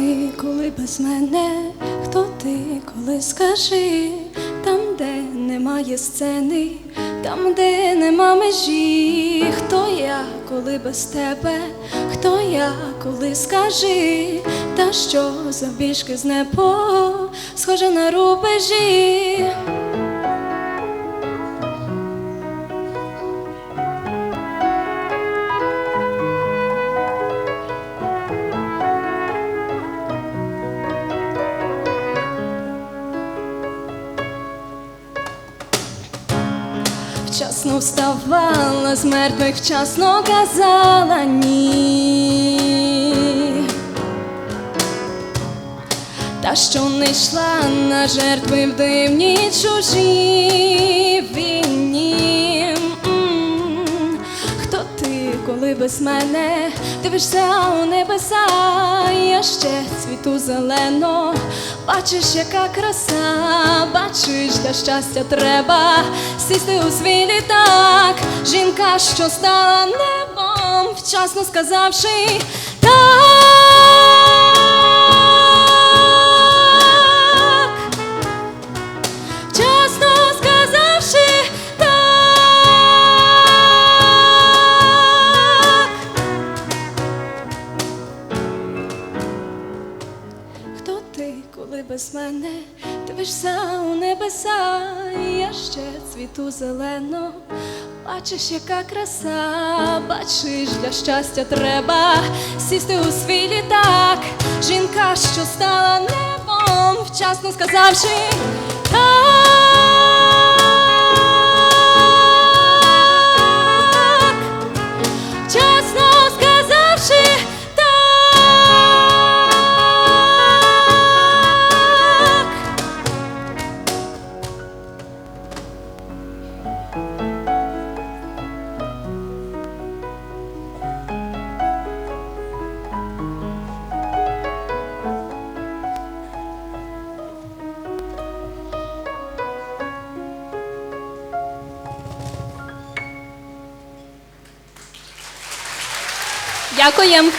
ти, коли без мене? Хто ти, коли скажи? Там, де немає сцени, там, де нема межі, хто я, коли без тебе? Хто я, коли скажи? Та що завбільшки з небо, схоже на рубежі? Вчасно вставала з мертвих, вчасно казала ні. Та що не йшла на жертви в дивній чужій війні. Без мене дивишся у небеса, я ще цвіту зелено, бачиш, яка краса, бачиш, де щастя треба сісти у свій літак. Жінка, що стала небом, вчасно сказавши так. Коли без мене дивишся у небеса, я ще цвіту зелено, бачиш, яка краса, бачиш, для щастя треба сісти у свій літак. Жінка, що стала небом, вчасно сказавши так. Дякуємо.